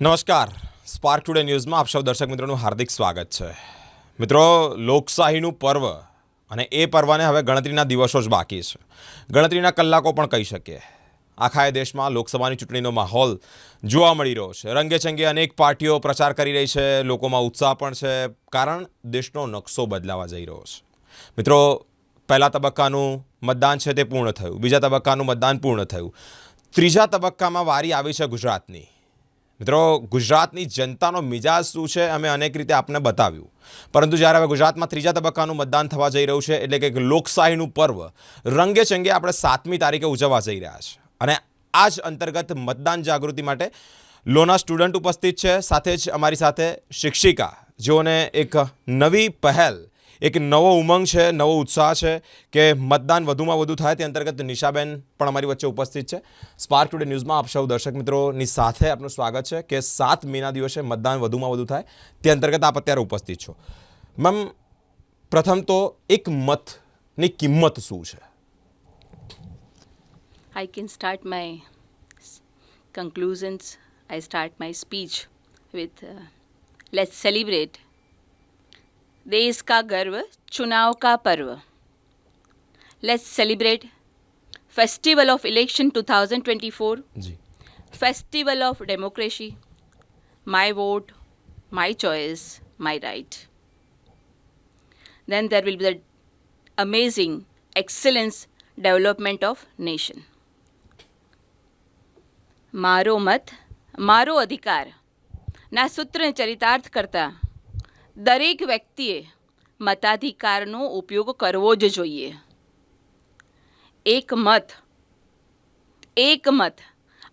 નમસ્કાર. Spark today ન્યૂઝમાં આપ સૌ દર્શક મિત્રોનું હાર્દિક સ્વાગત છે. મિત્રો, લોકશાહીનું પર્વ અને એ પર્વને હવે ગણતરીના દિવસો જ બાકી છે. ગણતરીના કલાકો પણ કહી શકીએ. આખા એ દેશમાં લોકસભાની ચૂંટણીનો માહોલ જોવા મળી રહ્યો છે. રંગેચંગે અનેક પાર્ટીઓ પ્રચાર કરી રહી છે. લોકોમાં ઉત્સાહ પણ છે. કારણ દેશનો નકશો બદલાવા જઈ રહ્યો છે. મિત્રો, પહેલા તબક્કાનું મતદાન છે તે પૂર્ણ થયું. બીજા તબક્કાનું મતદાન પૂર્ણ થયું. ત્રીજા તબક્કામાં વારી આવી છે ગુજરાતની. મિત્રો, ગુજરાતની જનતાનો મિજાજ શું છે? અમે અનેક રીતે આપને બતાવ્યું. પરંતુ જ્યારે હવે ગુજરાતમાં ત્રીજા તબક્કાનું મતદાન થવા જઈ રહ્યું છે, એટલે કે લોકશાહીનું પર્વ, રંગે ચંગે આપણે સાતમી તારીખે ઉજવવા જઈ રહ્યા છે. અને આ જ અંતર્ગત મતદાન જાગૃતિ માટે લોના સ્ટુડન્ટ ઉપસ્થિત છે. સાથે જ અમારી સાથે શિક્ષિકા, જેઓને એક નવી પહેલ એક નવો ઉમંગ છે નવો ઉત્સાહ છે કે મતદાન વધુમાં વધુ થાય તે અંતર્ગત નિશાબેન પણ અમારી વચ્ચે ઉપસ્થિત છે. સ્પાર્ક ટુડે ન્યૂઝમાં આપ સૌ દર્શક મિત્રોની સાથે આપનું સ્વાગત છે કે સાત મેના દિવસે મતદાન વધુમાં વધુ થાય તે અંતર્ગત આપ અત્યારે ઉપસ્થિત છો. મેમ પ્રથમ તો એક મતની કિંમત શું છે? I can start my conclusions. I start my speech with uh, celebrate देश का गर्व चुनाव का पर्व। Let's celebrate festival of election 2024 ji. Festival of democracy my vote my choice my right then there will be the amazing excellence development of nation मारो मत मारो अधिकार। ना सूत्र चरितार्थ करता। દરેક વ્યક્તિએ મતાધિકારનો ઉપયોગ કરવો જ જોઈએ. એક મત એક મત.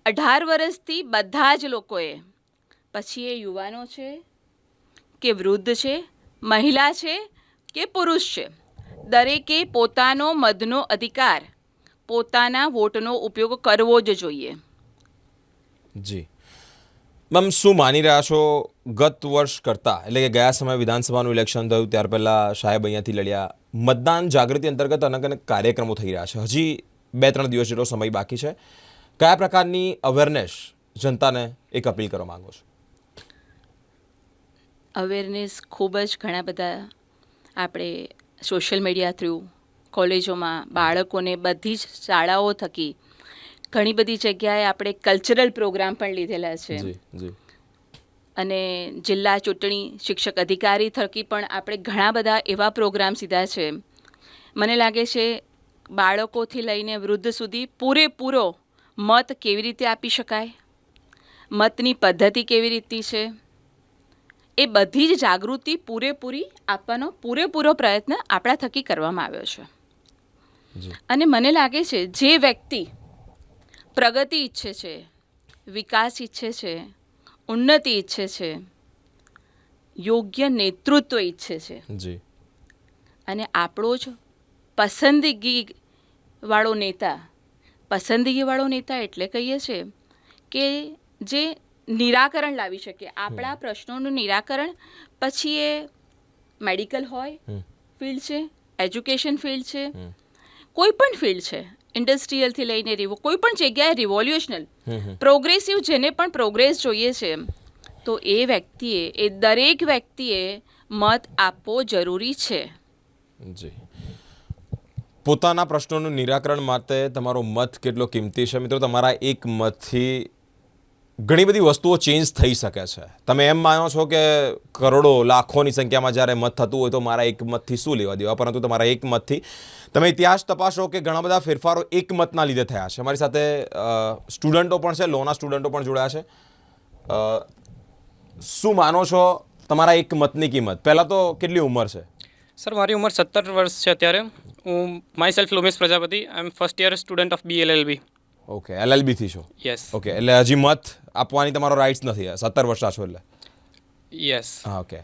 અઢાર વર્ષથી બધા જ લોકોએ, પછી એ યુવાનો છે, કે વૃદ્ધ છે, મહિલા છે, કે પુરુષ છે, દરેકે પોતાનો મતનો અધિકાર, પોતાના વોટનો ઉપયોગ કરવો જ જોઈએ. જી. મેમ, શું માની રહ્યા છો? ગત વર્ષ કરતાં એટલે કે ગયા સમયે વિધાનસભાનું ઇલેક્શન થયું ત્યાર પહેલાં સાહેબ અહીંયાથી લડ્યા. મતદાન જાગૃતિ અંતર્ગત અનેક અનેક કાર્યક્રમો થઈ રહ્યા છે. હજી બે ત્રણ દિવસ જેટલો સમય બાકી છે. કયા પ્રકારની અવેરનેસ જનતાને એક અપીલ કરવા માગો છો? અવેરનેસ ખૂબ જ ઘણા બધા આપણે સોશિયલ મીડિયા થ્રુ કોલેજોમાં બાળકોને બધી જ શાળાઓ થકી ઘણી બધી જગ્યાએ આપણે કલ્ચરલ પ્રોગ્રામ પણ લીધેલા છે. અને જિલ્લા ચૂંટણી શિક્ષક અધિકારી થકી પણ આપણે ઘણા બધા એવા પ્રોગ્રામ સીધા છે. મને લાગે છે બાળકોથી લઈને વૃદ્ધ સુધી પૂરેપૂરો મત કેવી રીતે આપી શકાય? મતની પદ્ધતિ કેવી રીતની છે? એ બધી જ જાગૃતિ પૂરેપૂરી આપવાનો પૂરેપૂરો પ્રયત્ન આપણા થકી કરવામાં આવ્યો છે. અને મને લાગે છે જે વ્યક્તિ પ્રગતિ ઈચ્છે છે વિકાસ ઈચ્છે છે ઉન્નતિ ઈચ્છે છે. યોગ્ય નેતૃત્વ ઈચ્છે છે. જી. અને આપણો જ પસંદગી વાળો નેતા પસંદગીવાળો નેતા એટલે કહીએ છીએ કે જે નિરાકરણ લાવી શકે. આપણા પ્રશ્નોનું નિરાકરણ પછી એ મેડિકલ હોય ફિલ્ડ છે એજ્યુકેશન ફિલ્ડ છે. કોઈ પણ ફિલ્ડ છે. ઇન્ડસ્ટ્રીયલથી લઈને રિવો કોઈ પણ જગ્યાએ રિવોલ્યુશનલ. પ્રોગ્રેસિવ જેને પણ પ્રોગ્રેસ જોઈએ છે તો એ વ્યક્તિએ એ દરેક વ્યક્તિએ મત આપવો જરૂરી છે. જી. પોતાના પ્રશ્નોનું નિરાકરણ માટે તમારો મત કેટલો કિંમતી છે? મિત્રો તમારા એક મતથી ઘણી બધી વસ્તુઓ ચેન્જ થઈ શકે છે. તમે એમ માનો છો કે કરોડો લાખોની સંખ્યામાં જ્યારે મત થતું હોય તો મારા એક મતથી શું લેવા દેવા? પરંતુ તમારા એક મતથી. તમે ઇતિહાસ તપાસો કે ઘણા બધા ફેરફારો એક મતના લીધે થયા છે. મારી સાથે સ્ટુડન્ટો પણ છે લોના સ્ટુડન્ટો પણ જોડાયા છે. શું માનો છો તમારા એક મતની કિંમત? પહેલાં તો કેટલી ઉંમર છે? સર મારી ઉંમર સત્તર વર્ષ છે અત્યારે. હું myself Lomesh Prajapati. I am first year student of B L L B okay એલએલબીથી છો? યસ ઓકે એટલે હજી મત આપવાની તમારો રાઇટ્સ નથી. સત્તર વર્ષના છો એટલે. યસ હા ઓકે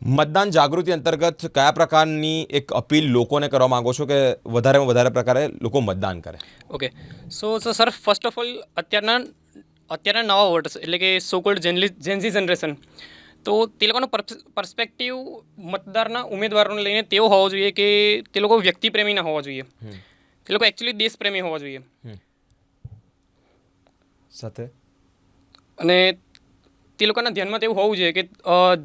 મતદાન જાગૃતિ અંતર્ગત કયા પ્રકારની એક અપીલ લોકોને કરવા માંગો છો કે વધારેમાં વધારે પ્રકારે લોકો મતદાન કરે? Okay so so sir first of all અત્યારના અત્યારના નવા વોટર્સ એટલે કે સો કોલ્ડ જેનલી જેન્ઝી જનરેશન તો તે લોકોનો પર્સપેક્ટિવ મતદારના ઉમેદવારોને લઈને તેવો હોવો જોઈએ કે તે લોકો વ્યક્તિપ્રેમી ના હોવા જોઈએ. તે લોકો એકચ્યુઅલી દેશપ્રેમી હોવા જોઈએ. સાથે? અને તે લોકોના ધ્યાનમાં તેવું હોવું જોઈએ કે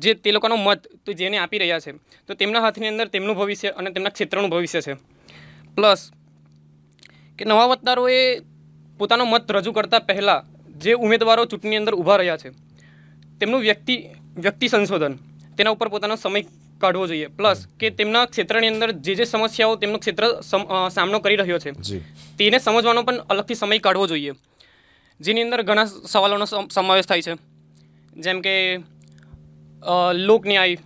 જે તે લોકોનો મત તો જેને આપી રહ્યા છે તો તેમના હાથની અંદર તેમનું ભવિષ્ય અને તેમના ક્ષેત્રનું ભવિષ્ય છે. પ્લસ કે નવા મતદારોએ પોતાનો મત રજૂ કરતા પહેલાં જે ઉમેદવારો ચૂંટણી અંદર ઊભા રહ્યા છે તેમનું વ્યક્તિ વ્યક્તિ સંશોધન તેના ઉપર પોતાનો સમય કાઢવો જોઈએ. પ્લસ કે તેમના ક્ષેત્રની અંદર જે જે સમસ્યાઓ તેમનું ક્ષેત્ર સામનો કરી રહ્યો છે તેને સમજવાનો પણ અલગથી સમય કાઢવો જોઈએ. જેની અંદર ઘણા સવાલોનો સમાવેશ થાય છે. જેમ કે લોકન્યાય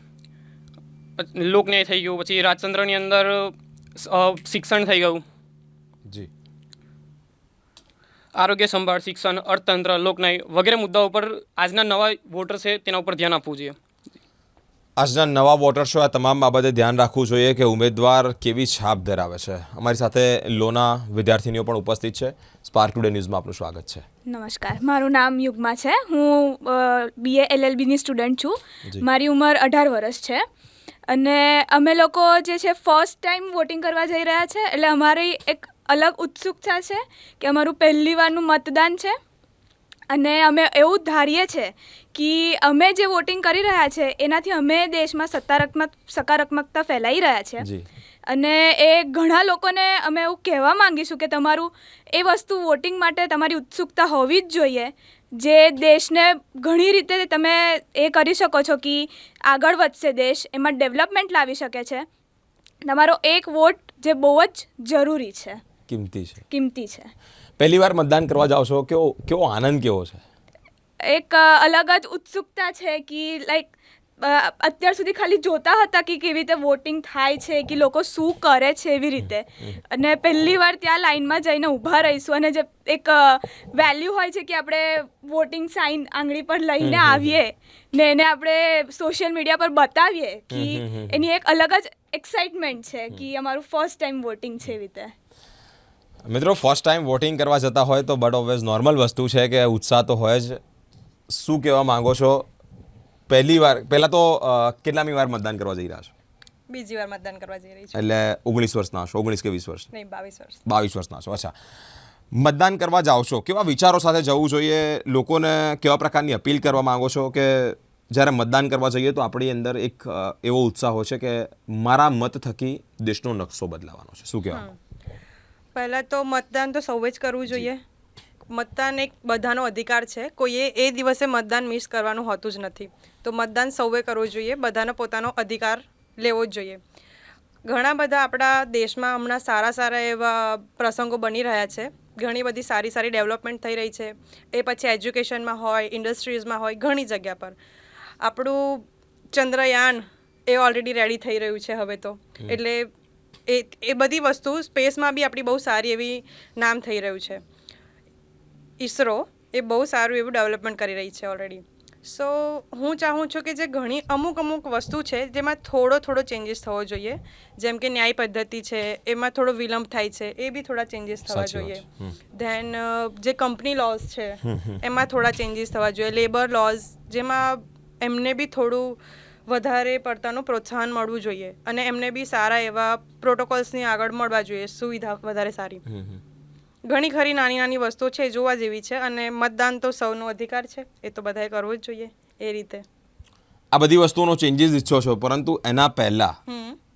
લોકન્યાય થઈ ગયું પછી રાજતંત્રની અંદર શિક્ષણ થઈ ગયું. જી. આરોગ્ય સંભાળ શિક્ષણ અર્થતંત્ર લોકન્યાય વગેરે મુદ્દાઓ પર આજના નવા વોટર છે તેના ઉપર ધ્યાન આપવું જોઈએ. આજના નવા વોટર શો આ તમામ બાબતે ધ્યાન રાખવું જોઈએ કે ઉમેદવાર કેવી છાપ ધરાવે છે. અમારી સાથે લોના વિદ્યાર્થીનીઓ પણ ઉપસ્થિત છે. સ્પાર્ક ટુડે ન્યૂઝમાં આપનું સ્વાગત છે. નમસ્કાર. મારું નામ યુગમા છે. હું બીએ એલએલબીની સ્ટુડન્ટ છું. મારી ઉંમર અઢાર વર્ષ છે. અને અમે લોકો જે છે ફર્સ્ટ ટાઈમ વોટિંગ કરવા જઈ રહ્યા છે. એટલે અમારી એક અલગ ઉત્સુકતા છે કે અમારું પહેલી વારનું મતદાન છે. અને અમે એવું ધારીએ છીએ કે અમે જે વોટિંગ કરી રહ્યા છે એનાથી અમે દેશમાં સકારાત્મક સકારાત્મકતા ફેલાઈ રહ્યા છે. અને એ ઘણા લોકોને અમે એવું કહેવા માંગીશું કે તમારું એ વસ્તુ વોટિંગ માટે તમારી ઉત્સુકતા હોવી જ જોઈએ. જે દેશને ઘણી રીતે તમે એ કરી શકો છો કે આગળ વધશે દેશ એમાં ડેવલપમેન્ટ લાવી શકે છે. તમારો એક વોટ જે બહુ જ જરૂરી છે. કિંમતી છે. કિંમતી છે. પહેલી વાર મતદાન કરવા જાવ છો કેવો કેવો આનંદ કેવો છે? એક અલગ જ ઉત્સુકતા છે કે લાઈક અત્યાર સુધી ખાલી જોતા હતા કે કેવી રીતે વોટિંગ થાય છે કે લોકો શું કરે છે એવી રીતે. અને પહેલી વાર ત્યાં લાઈનમાં જઈને ઊભા રહીશું અને જે એક વેલ્યુ હોય છે કે આપણે વોટિંગ સાઇન આંગળી પર લઈને આવીએ ને એને આપણે સોશિયલ મીડિયા પર બતાવીએ કે એની એક અલગ જ એક્સાઇટમેન્ટ છે કે અમારું ફર્સ્ટ ટાઈમ વોટિંગ છે એવી રીતે. મિત્રો ફર્સ્ટ ટાઈમ વોટિંગ કરવા જતા હોય તો બટ ઓલવેઝ નોર્મલ વસ્તુ છે કે ઉત્સાહ તો હોય જ. શું કહેવા માંગો છો? પહેલી વાર પહેલાં તો કેટલામી વાર મતદાન કરવા જઈ રહ્યા છો? બીજી વાર મતદાન કરવા જઈ રહી છું. એટલે ઓગણીસ વર્ષના છો ઓગણીસ કે વીસ વર્ષ? નહીં બાવીસ વર્ષ. બાવીસ વર્ષના છો અચ્છા. મતદાન કરવા જાઓ છો કેવા વિચારો સાથે જવું જોઈએ? લોકોને કેવા પ્રકારની અપીલ કરવા માંગો છો કે જ્યારે મતદાન કરવા જઈએ તો આપણી અંદર એક એવો ઉત્સાહ હોય છે કે મારા મત થકી દેશનો નકશો બદલાવાનો છે. શું કહેવાનું પહેલાં તો મતદાન તો સૌએ જ કરવું જોઈએ. મતદાન એક બધાનો અધિકાર છે. કોઈએ એ દિવસે મતદાન મિસ કરવાનું હોતું જ નથી. તો મતદાન સૌએ કરવું જોઈએ બધાનો પોતાનો અધિકાર લેવો જ જોઈએ. ઘણા બધા આપણા દેશમાં હમણાં સારા સારા એવા પ્રસંગો બની રહ્યા છે. ઘણી બધી સારી સારી ડેવલપમેન્ટ થઈ રહી છે. એ પછી એજ્યુકેશનમાં હોય ઇન્ડસ્ટ્રીઝમાં હોય ઘણી જગ્યા પર. આપણું ચંદ્રયાન એ ઓલરેડી રેડી થઈ રહ્યું છે હવે તો. એટલે એ એ બધી વસ્તુ સ્પેસમાં બી આપણી બહુ સારી એવી નામ થઈ રહ્યું છે. ઈસરો એ બહુ સારું એવું ડેવલપમેન્ટ કરી રહી છે ઓલરેડી સો હું ચાહું છું કે જે ઘણી અમુક અમુક વસ્તુ છે જેમાં થોડો થોડો ચેન્જીસ થવો જોઈએ. જેમ કે ન્યાય પદ્ધતિ છે એમાં થોડો વિલંબ થાય છે એ બી થોડા ચેન્જીસ થવા જોઈએ. ધેન જે કંપની લોઝ છે એમાં થોડા ચેન્જીસ થવા જોઈએ. લેબર લોઝ જેમાં એમને બી થોડું વધારે પડતાનું પ્રોત્સાહન મળવું જોઈએ. અને એમને બી સારા એવા પ્રોટોકોલ્સની આગળ મળવા જોઈએ. સુવિધા વધારે સારી. ઘણી ખરી નાની નાની વસ્તુઓ છે જોવા જેવી છે અને મતદાન તો સૌનો અધિકાર છે. એ તો બધાએ કરવું જ જોઈએ એ રીતે. આ બધી વસ્તુઓનો ચેન્જીસ ઈચ્છો છો પરંતુ એના પહેલાં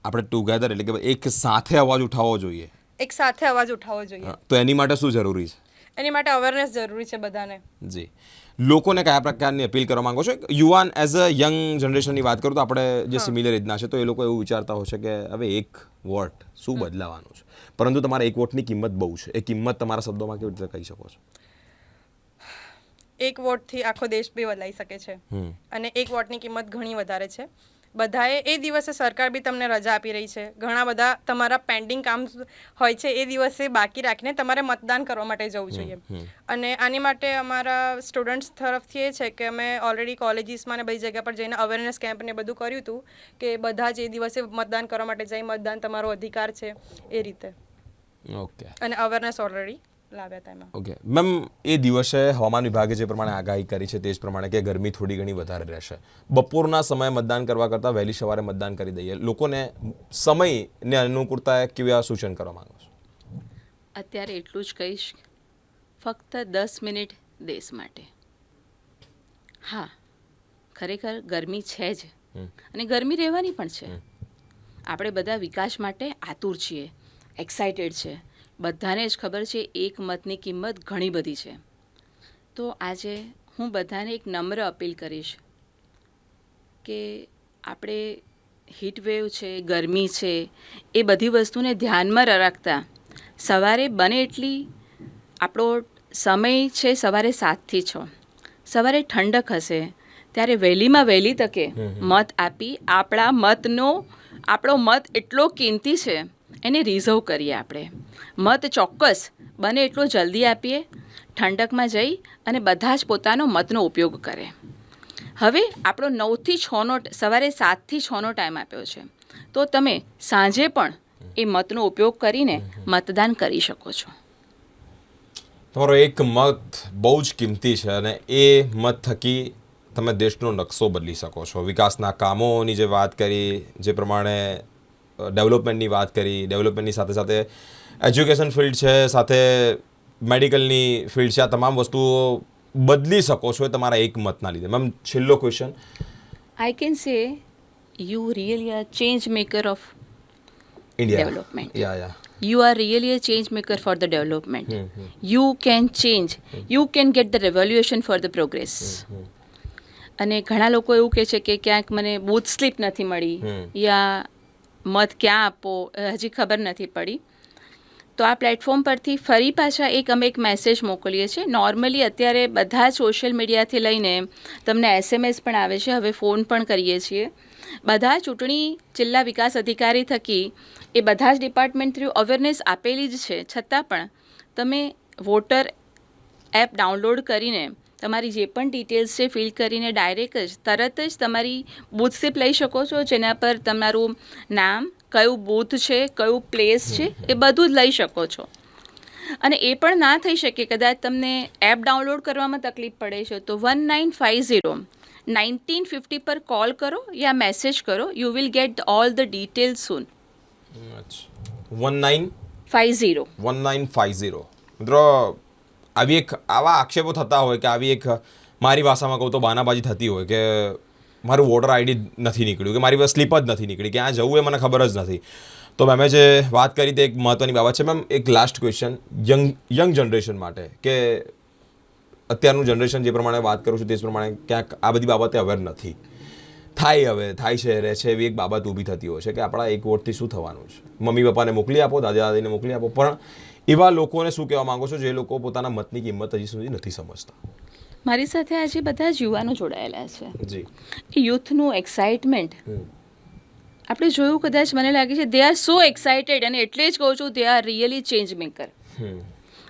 આપણે ટુગેધર એટલે કે એક સાથે અવાજ ઉઠાવવો જોઈએ. એક સાથે અવાજ ઉઠાવવો જોઈએ. તો એની માટે શું જરૂરી છે? એની માટે અવેરનેસ જરૂરી છે બધાને. જી. લોકોને કયા પ્રકારની અપીલ કરવા માંગો છો? યુવાન એઝ અ યંગ જનરેશનની વાત કરું તો આપણે જે સિમિલર એજના છે તો એ લોકો એવું વિચારતા હોય છે કે હવે એક વોટ શું બદલાવાનું છે? પરંતુ તમારા એક વોટની કિંમત બહુ છે. એ કિંમત તમારા શબ્દોમાં કેવી રીતે કહી શકો છો? એક વોટથી આખો દેશ બી બદલાઈ શકે છે. અને એક વોટની કિંમત ઘણી વધારે છે. બધાએ એ દિવસે સરકાર બી તમને રજા આપી રહી છે. ઘણા બધા તમારા પેન્ડિંગ કામ હોય છે એ દિવસે બાકી રાખીને તમારે મતદાન કરવા માટે જવું જોઈએ. અને આની માટે અમારા સ્ટુડન્ટ્સ તરફથી એ છે કે અમે ઓલરેડી કોલેજીસમાં ને બધી જગ્યા પર જઈને અવેરનેસ કેમ્પ ને બધું કર્યું હતું કે બધા જ એ દિવસે મતદાન કરવા માટે જઈ મતદાન તમારો અધિકાર છે એ રીતે. ઓકે. અને અવેરનેસ ઓલરેડી લાવ્યા હતા એમાં ઓકે મેમ એ દિવસે હવામાન વિભાગે જે પ્રમાણે આગાહી કરી છે તે જ પ્રમાણે કે ગરમી થોડી ઘણી વધારે રહેશે. બપોરના સમયે મતદાન કરવા કરતાં વહેલી સવારે મતદાન કરી દઈએ. લોકોને સમયને અનુકૂળતા કેવા સૂચન કરવા માંગો છો? અત્યારે એટલું જ કહીશ ફક્ત દસ મિનિટ દેશ માટે. હા ખરેખર ગરમી છે જ. અને ગરમી રહેવાની પણ છે. આપણે બધા વિકાસ માટે આતુર છીએ એક્સાઇટેડ છે. બધાને જ ખબર છે એક મતની કિંમત ઘણી બધી છે. તો આજે હું બધાને એક નમ્ર અપીલ કરીશ કે આપણે હીટવેવ છે ગરમી છે એ બધી વસ્તુને ધ્યાનમાં રાખતા. સવારે બને એટલી આપણો સમય છે સવારે સાતથી છ. સવારે ઠંડક હશે ત્યારે વહેલીમાં વહેલી તકે મત આપી આપણા મતનો આપણો મત એટલો કિંમતી છે એને રિઝર્વ કરીએ આપણે. મત ચોક્કસ બને એટલો જલ્દી આપીએ, ઠંડકમાં જઈ અને બધા જ પોતાનો મતનો ઉપયોગ કરે. હવે આપણો નવથી છનો સવારે સાતથી છનો ટાઈમ આપ્યો છે. તો તમે સાંજે પણ એ મતનો ઉપયોગ કરીને મતદાન કરી શકો છો. તમારો એક મત બહુ જ કિંમતી છે અને એ મત થકી તમે દેશનો નકશો બદલી શકો છો. વિકાસના કામોની જે વાત કરી, જે પ્રમાણે ડેવલપમેન્ટની વાત કરી ડેવલપમેન્ટની સાથે સાથે એજ્યુકેશન ફિલ્ડ છે સાથે મેડિકલની ફિલ્ડ છે આ તમામ વસ્તુઓ બદલી શકો છો એ તમારા એક મતના લીધે મેમ છેલ્લો question I can say you really are change maker of India Development. Yeah yeah you are really a change maker for the development you can change you can get the revolution for the progress અને ઘણા લોકો એવું કહે છે કે ક્યાંક મને booth slip નથી મળી. યા મત ક્યાં આપવો હજી ખબર નથી પડી. તો આ પ્લેટફોર્મ પરથી ફરી પાછા એક અમે એક મેસેજ મોકલીએ છીએ. નોર્મલી અત્યારે બધા જ સોશિયલ મીડિયાથી લઈને તમને એસએમએસ પણ આવે છે, હવે ફોન પણ કરીએ છીએ. બધા ચૂંટણી જિલ્લા વિકાસ અધિકારી થકી એ બધા જ ડિપાર્ટમેન્ટ થ્રુ અવેરનેસ આપેલી જ છે. છતાં પણ તમે વોટર એપ ડાઉનલોડ કરીને તમારી જે પણ ડિટેલ્સ છે ફિલ કરીને ડાયરેક્ટ જ તરત જ તમારી બૂથ સ્લીપ લઈ શકો છો જેના પર તમારું નામ કયું બૂથ છે કયું પ્લેસ છે એ બધું જ લઈ શકો છો. અને એ પણ ના થઈ શકે કદાચ તમને એપ ડાઉનલોડ કરવામાં તકલીફ પડે છે તો one nine five zero nineteen fifty પર કોલ કરો યા મેસેજ કરો you will get all the details soon one nine five zero one nine five zero મિત્રો આવી એક આવા આક્ષેપો થતા હોય કે આવી એક મારી ભાષામાં કહું તો બાનાબાજી થતી હોય કે મારું વોટર આઈડી નથી નીકળ્યું, કે મારી પાસે સ્લીપ જ નથી નીકળી, ક્યાં જવું એ મને ખબર જ નથી. તો મેમે જે વાત કરી તે એક મહત્ત્વની બાબત છે. મેમ, એક last question young young generation માટે, કે અત્યારનું જનરેશન જે પ્રમાણે વાત કરું છું તે પ્રમાણે ક્યાંક આ બધી બાબતે અવેર નથી. થાય હવે, થાય છે, રહે છે એવી એક બાબત ઊભી થતી હોય છે કે આપણા એક વોટથી શું થવાનું છે? મમ્મી પપ્પાને મોકલી આપો દાદા દાદીને મોકલી આપો, પણ એવા લોકોને શું કહેવા માંગો છો જે લોકો પોતાના મતની કિંમત હજી સુધી નથી સમજતા? મારી સાથે આજે બધા જ યુવાનો જોડાયેલા છે. જી. એ યુથનું એક્સાઇટમેન્ટ. આપણે જોયું કદાચ મને લાગે છે દે આર સો એક્સાઇટેડ અને એટલે જ કહું છું they are really change maker hmm.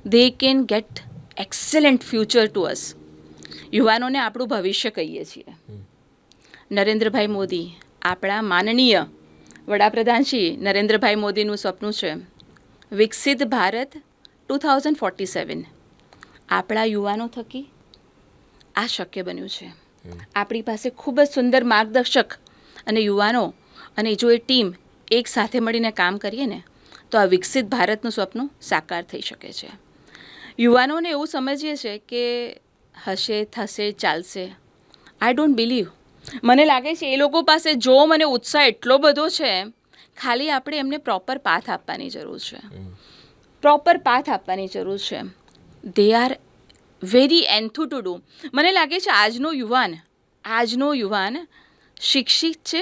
They can get excellent future to us યુવાનોને આપણું ભવિષ્ય કહીએ છીએ. નરેન્દ્રભાઈ મોદી આપણા માનનીય વડાપ્રધાન શ્રી નરેન્દ્રભાઈ મોદીનું સપનું છે. વિકસિત Bharat two thousand forty seven. આપણા યુવાનો થકી આ શક્ય બન્યું છે. આપણી પાસે ખૂબ જ સુંદર માર્ગદર્શક અને યુવાનો અને જો એ ટીમ એક સાથે મળીને કામ કરીએ ને તો આ વિકસિત ભારતનું સ્વપ્ન સાકાર થઈ શકે છે. યુવાનોને એવું સમજીએ છે કે હશે થશે ચાલશે. આઈ ડોન્ટ બિલીવ મને લાગે છે એ લોકો પાસે જો મને ઉત્સાહ એટલો બધો છે ખાલી આપણે એમને પ્રોપર પાથ આપવાની જરૂર છે. પ્રોપર પાથ આપવાની જરૂર છે. They are very enthu to do મને લાગે છે આજનો યુવાન આજનો યુવાન શિક્ષિત છે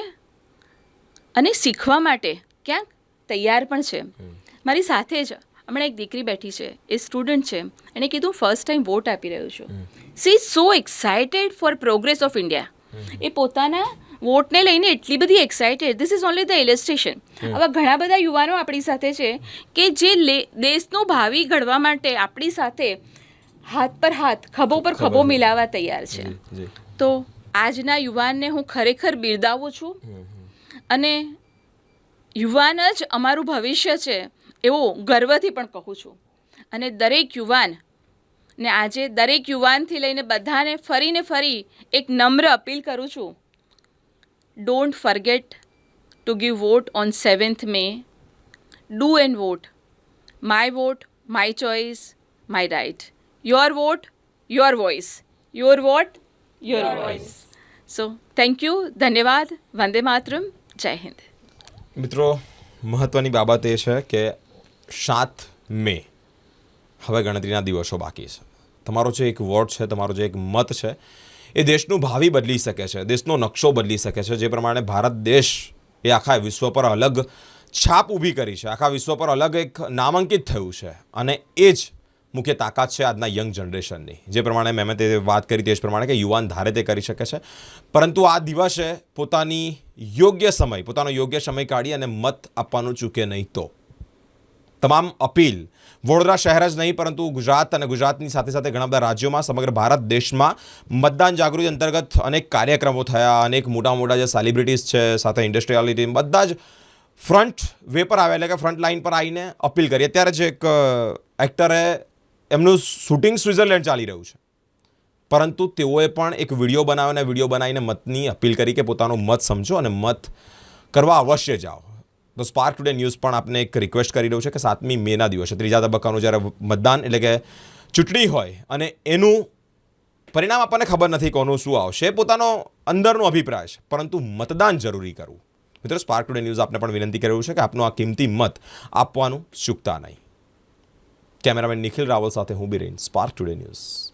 અને શીખવા માટે ક્યાંક તૈયાર પણ છે. મારી સાથે જ હમણાં એક દીકરી બેઠી છે એ સ્ટુડન્ટ છે. એણે કીધું ફર્સ્ટ ટાઈમ વોટ આપી રહ્યું છું. She so excited for progress of India એ પોતાના વોટને લઈને એટલી બધી excited this is only the illustration આવા ઘણા બધા યુવાનો આપણી સાથે છે કે જે દેશનું ભાવિ ઘડવા માટે આપણી સાથે હાથ પર હાથ ખભો પર ખભો મિલાવવા તૈયાર છે. તો આજના યુવાનને હું ખરેખર બિરદાવું છું અને યુવાન જ અમારું ભવિષ્ય છે એવું ગર્વથી પણ કહું છું. અને દરેક યુવાન ને આજે દરેક યુવાનથી લઈને બધાને ફરીને ફરી એક નમ્ર અપીલ કરું છું don't forget to give vote on seventh May do and vote my vote my choice my right your vote your voice your vote your voice so thank you ધન્યવાદ વંદે માતરમ જય હિન્દ મિત્રો મહત્ત્વની બાબત એ છે કે સાત મે હવે ગણતરીના દિવસો બાકી છે તમારો જે એક વોટ છે તમારો જે એક મત છે એ દેશનું ભાવિ બદલી શકે છે, દેશનો નકશો બદલી શકે છે. જે પ્રમાણે ભારત દેશ એ આખા વિશ્વ પર અલગ છાપ ઊભી કરી છે. આખા વિશ્વ પર અલગ એક નામાંકિત થયું છે. અને એ જ મુખ્ય તાકાત છે આજના યંગ જનરેશનની. જે પ્રમાણે મેં તે વાત કરી તે જ પ્રમાણે કે યુવાન ધારે તે કરી શકે છે. પરંતુ આ દિવસે પોતાની યોગ્ય સમય, પોતાનો યોગ્ય સમય કાઢી અને મત આપવાનું ચૂકે નહીં તો. તમામ અપીલ વડોદરા શહેર જ નહીં, પરંતુ ગુજરાત અને ગુજરાતની સાથે સાથે ઘણા બધા રાજ્યોમાં, સમગ્ર ભારત દેશમાં મતદાન જાગૃતિ અંતર્ગત અનેક કાર્યક્રમો થયા, અનેક મોટા મોટા જે સેલિબ્રિટીઝ છે, સાથે ઇન્ડસ્ટ્રીયાલિટી બધા જ ફ્રન્ટ વે પર આવ્યા, એટલે કે ફ્રન્ટ લાઇન પર આવીને અપીલ કરી. અત્યારે જે એક એક્ટરે એમનું શૂટિંગ સ્વિટ્ઝરલેન્ડ ચાલી રહ્યું છે. પરંતુ તેઓએ પણ એક વીડિયો બનાવ્યો અને વીડિયો બનાવીને મતની અપીલ કરી કે પોતાનો મત સમજો અને મત કરવા અવશ્ય જાઓ. તો સ્પાર્ક ટુડે ન્યૂઝ પણ આપને એક રિક્વેસ્ટ કરી રહ્યું છે કે સાતમી મેના દિવસે, ત્રીજા તબક્કાનું જ્યારે મતદાન એટલે કે ચૂંટણી હોય અને એનું પરિણામ આપણને ખબર નથી કોનું શું આવશે, પોતાનો અંદરનો અભિપ્રાય છે. પરંતુ મતદાન જરૂરી કરવું. મિત્રો સ્પાર્ક ટુડે ન્યૂઝ આપને પણ વિનંતી કરી રહ્યું છે કે આપનો આ કિંમતી મત આપવાનું ચૂકતા નહીં. કેમેરામેન નિખિલ રાવલ સાથે હું બિરેન સ્પાર્ક ટુડે ન્યૂઝ